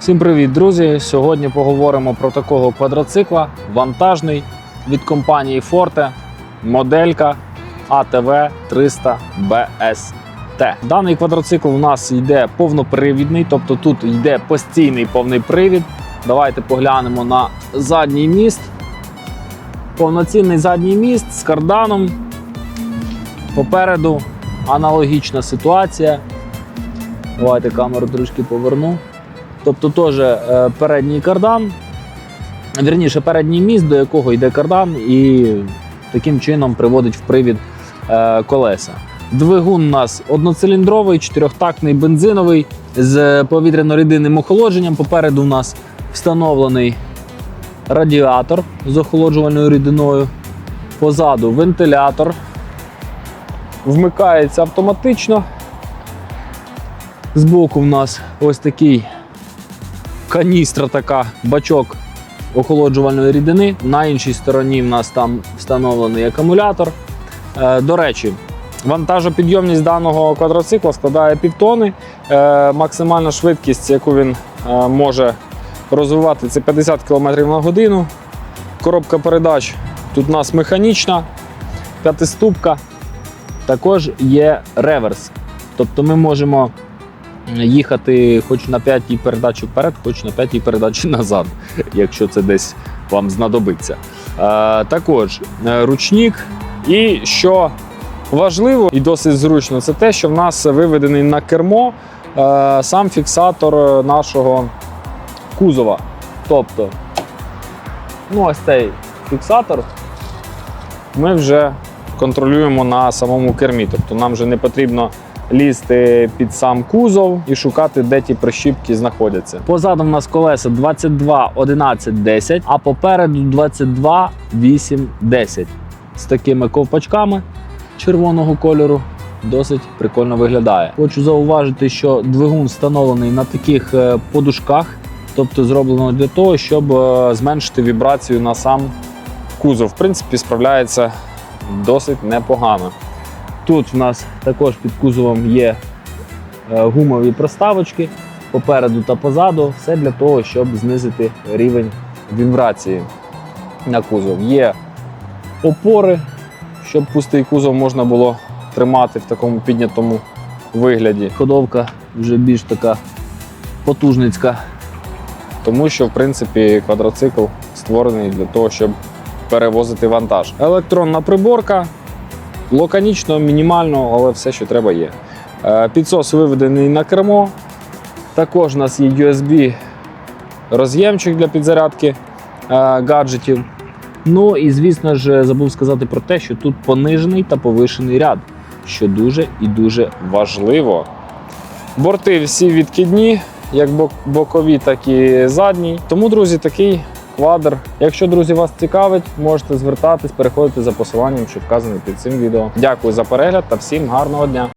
Всім привіт, друзі! Сьогодні поговоримо про такого квадроцикла вантажний від компанії Forte, моделька ATV 300 BST. Даний квадроцикл у нас йде повнопривідний, тобто тут йде постійний повний привід. Давайте поглянемо на задній міст. Повноцінний задній міст з карданом. Попереду аналогічна ситуація. Давайте камеру трошки поверну. Тобто теж е, передній кардан, вірніше, передній міст, до якого йде кардан, і таким чином приводить в привід е, колеса. Двигун у нас одноциліндровий, чотирьохтактний бензиновий з повітряно-рідинним охолодженням. Попереду у нас встановлений радіатор з охолоджувальною рідиною. Позаду вентилятор. Вмикається автоматично. Збоку в нас ось такий каністра така, бачок охолоджувальної рідини. На іншій стороні в нас там встановлений акумулятор. Е, До речі, вантажопідйомність даного квадроцикла складає півтони. Е, Максимальна швидкість, яку він е, може розвивати, це 50 км на годину. Коробка передач тут у нас механічна, п'ятиступка. Також є реверс. Тобто ми можемо їхати хоч на п'ятій передачі вперед, хоч на п'ятій передачі назад, якщо це десь вам знадобиться. Е, також е, ручник. І що важливо і досить зручно, це те, що в нас виведений на кермо е, сам фіксатор нашого кузова. Тобто, ну ось цей фіксатор ми вже контролюємо на самому кермі. Тобто нам вже не потрібно лізти під сам кузов і шукати, де ті прищіпки знаходяться. Позаду в нас колеса 22, 11, 10, а попереду 22, 8, 10. З такими ковпачками червоного кольору. Досить прикольно виглядає. Хочу зауважити, що двигун встановлений на таких е, подушках, тобто зроблено для того, щоб е, зменшити вібрацію на сам кузов. В принципі, справляється досить непогано. Тут в нас також під кузовом є е, гумові проставочки попереду та позаду. Все для того, щоб знизити рівень вібрації на кузов. Є опори, щоб пустий кузов можна було тримати в такому піднятому вигляді. Ходовка вже більш така потужницька. Тому що, в принципі, квадроцикл створений для того, щоб перевозити вантаж. Електронна приборка, лаконічно, мінімально, але все, що треба, є. Е, Підсос виведений на кермо. Також у нас є USB роз'ємчик для підзарядки е, гаджетів. Ну і звісно ж, забув сказати про те, що тут понижений та повишений ряд, що дуже і дуже важливо. Борти всі відкидні, як бокові, так і задні. Тому, друзі, такий квадр. Якщо, друзі, вас цікавить, можете звертатись, переходити за посиланням, що вказане під цим відео. Дякую за перегляд та всім гарного дня!